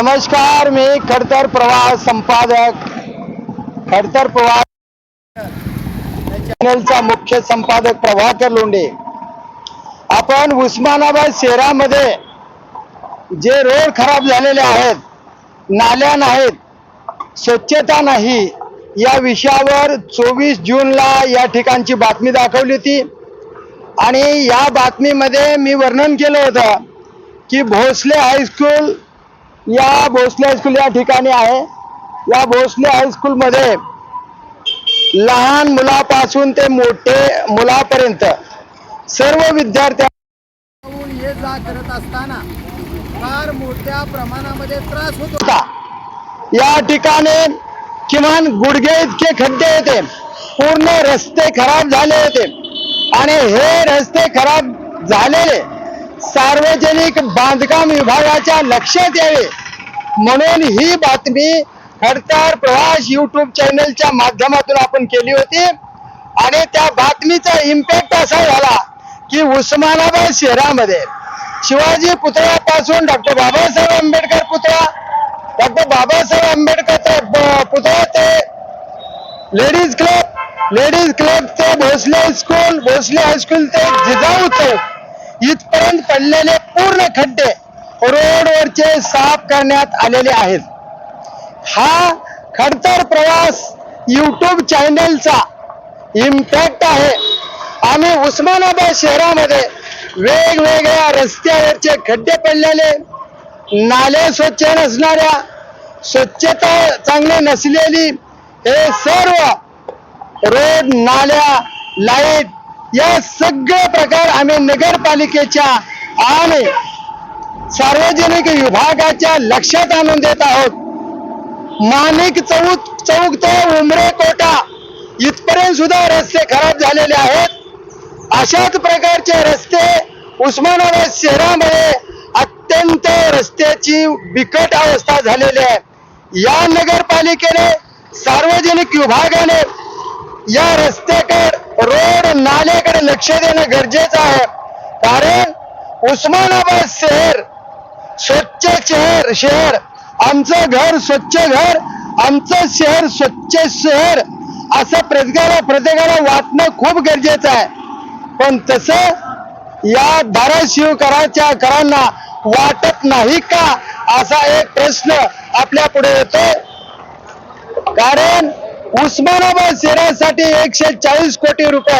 नमस्कार मी खडतर प्रवास संपादक. खडतर प्रवास चॅनलचा मुख्य संपादक प्रभाकर लोंढे. आपण उस्मानाबाद शहरामध्ये जे रोड खराब झालेले आहेत नाल्या नाहीत स्वच्छता नाही या विषयावर चोवीस जूनला या ठिकाणची बातमी दाखवली होती. आणि या बातमीमध्ये मी वर्णन केलं होतं की भोसले हायस्कूल या भोसले हायस्कूल या ठिकाणी आहे. या भोसले हायस्कूलमध्ये लहान मुलापासून ते मोठे मुलापर्यंत सर्व विद्यार्थ्या ये जा करत असताना फार मोठ्या प्रमाणामध्ये त्रास होत होता. या ठिकाणी किमान गुडघे इतके खड्डे होते. पूर्ण रस्ते खराब झाले होते. आणि हे रस्ते खराब झालेले सार्वजनिक बांधकाम विभागाच्या लक्षात यावे. म्हणून ही बातमी खडतर प्रवास युट्यूब चॅनलच्या माध्यमातून आपण केली होती. आणि त्या बातमीचा इम्पॅक्ट असा झाला की उस्मानाबाद शहरामध्ये शिवाजी पुतळ्यापासून डॉक्टर बाबासाहेब आंबेडकर पुतळा डॉक्टर बाबासाहेब आंबेडकर पुतळा ते लेडीज क्लब लेडीज क्लब ते भोसले हायस्कूल भोसले हायस्कूल ते जिजाऊ चौक. इथपर्यंत पडलेले पूर्ण खड्डे रोडवरचे साफ करण्यात आलेले आहेत. हा खडतर प्रवास युट्यूब चॅनलचा इम्पॅक्ट आहे. आम्ही उस्मानाबाद शहरामध्ये वेगवेगळ्या रस्त्यावरचे खड्डे पडलेले नाले स्वच्छ नसणाऱ्या स्वच्छता चांगली नसलेली हे सर्व रोड नाल्या लाइट या सगळे प्रकार आम्ही नगरपालिकेच्या आणि सार्वजनिक विभागाच्या लक्षात आणून देत आहोत. माणिक चौक चौक ते उमरे कोटा इथपर्यंत सुद्धा रस्ते खराब झालेले आहेत. अशाच प्रकारचे रस्ते उस्मानाबाद शहरामध्ये अत्यंत रस्त्याची बिकट अवस्था झालेली आहे. या नगरपालिकेने सार्वजनिक विभागाने या रस्त्याकडे रोड नाल्याकडे लक्ष देणं गरजेचं आहे. कारण उस्मानाबाद शहर स्वच्छ शहर शहर आमचं घर स्वच्छ घर आमचं शहर स्वच्छ शहर असं प्रत्येकाला प्रत्येकाला वाटणं खूप गरजेचं आहे. पण तसं या धाराशिव कराच्या करांना वाटत नाही का? असा एक प्रश्न आपल्या पुढे येतो कारण उस्मानाबाद शहरासाठी एकशे चाळीस कोटी रुपये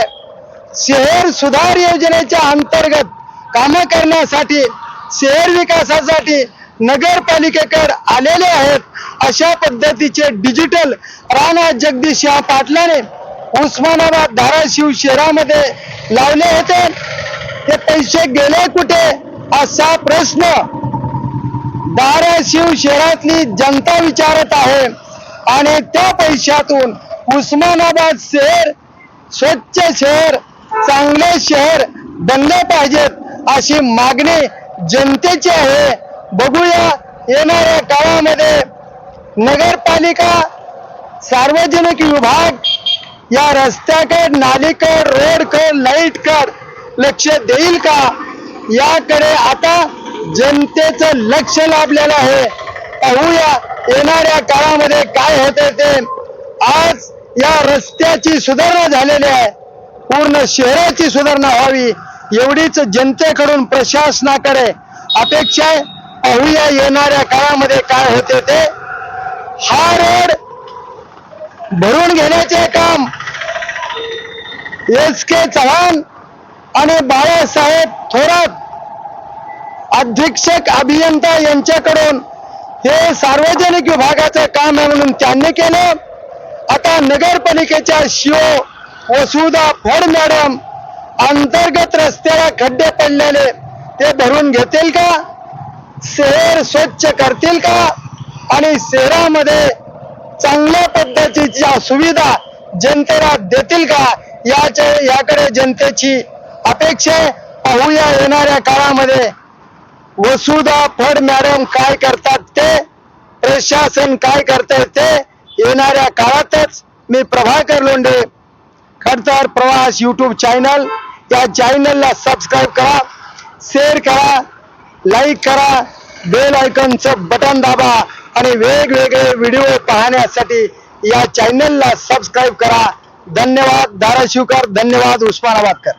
शहर सुधार योजनेच्या अंतर्गत कामं करण्यासाठी शहर विकासासाठी नगरपालिकेकडे आलेले आहेत. अशा पद्धतीचे डिजिटल राणा जगदीश या पाटलाने उस्मानाबाद धाराशिव शहरामध्ये लावले होते. ते पैसे गेले कुठे? असा प्रश्न धाराशिव शहरातली जनता विचारत आहे. आणि त्या पैशातून उस्मानाबाद शहर स्वच्छ शहर चांगले शहर बनले पाहिजेत अशी मागणी जनतेची आहे. बघूया येणाऱ्या काळामध्ये नगरपालिका सार्वजनिक विभाग या रस्त्याकड नालीकड रोडकड लाईटकड लक्ष देईल का? याकडे आता जनतेचं लक्ष लाभलेलं आहे. पाहूया येणाऱ्या काळामध्ये काय होते ते. आज या रस्त्याची सुधारणा झालेली आहे. पूर्ण शहराची सुधारणा व्हावी. एवढीच जनतेकडून प्रशासनाकडे अपेक्षा आहे. पाहूया येणाऱ्या काळामध्ये काय होते ते. हा रोड भरून घेण्याचे काम एस के चव्हाण आणि बाळासाहेब थोरात अधीक्षक अभियंता यांच्याकडून हे सार्वजनिक विभागाचं काम आहे म्हणून त्यांनी केलं. आता नगरपालिकेच्या शिओ वसुधा फड मॅडम अंतर्गत रस्त्याला खड्डे पडलेले ते भरून घेतील का? शहर स्वच्छ करतील का? आणि शहरामध्ये चांगल्या पद्धतीच्या सुविधा जनतेला देतील का? याच्या याकडे जनतेची अपेक्षा पाहूया येणाऱ्या काळामध्ये वसुधा फड मॅडम काय करतात ते? प्रशासन काय करतात ते? येणाऱ्या काळातच मी प्रभाकर लोंढे खडतर प्रवास युट्यूब चॅनल या चॅनलला सबस्क्राईब करा शेअर करा लाईक करा बेल आयकॉनचं बटन दाबा आणि वेगवेगळे व्हिडिओ पाहण्यासाठी या चॅनलला सबस्क्राईब करा. धन्यवाद धाराशिवकर धन्यवाद उस्मानाबादकर.